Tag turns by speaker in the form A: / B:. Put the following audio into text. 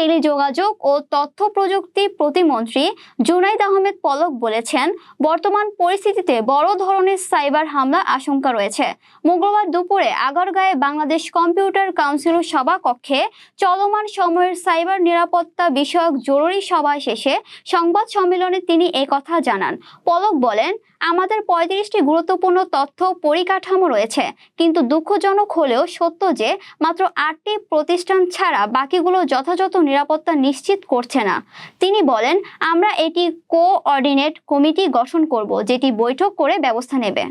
A: টেলিযোগাযোগ ও তথ্য প্রযুক্তি প্রতিমন্ত্রী জুনাইদ আহমেদ পলক বলেছেন, বর্তমান পরিস্থিতিতে বড় ধরনের সাইবার হামলা আশঙ্কা রয়েছে। মঙ্গলবার দুপুরে আগারগাঁয়ে বাংলাদেশ কম্পিউটার কাউন্সিল সভা কক্ষে চলমান সময়ের সাইবার নিরাপত্তা বিষয়ক জরুরি সভা শেষে সংবাদ সম্মেলনে তিনি কথা জানান। পলক বলেন, আমাদের পঁয়ত্রিশটি গুরুত্বপূর্ণ তথ্য পরিকাঠামো রয়েছে, কিন্তু দুঃখজনক হলেও সত্য যে, মাত্র আটটি প্রতিষ্ঠান ছাড়া বাকিগুলো যথাযথ নিরাপত্তা নিশ্চিত করছে না। তিনি বলেন, আমরা এটি কোঅর্ডিনেট কমিটি গঠন করব, যেটি বৈঠক করে ব্যবস্থা নেবে।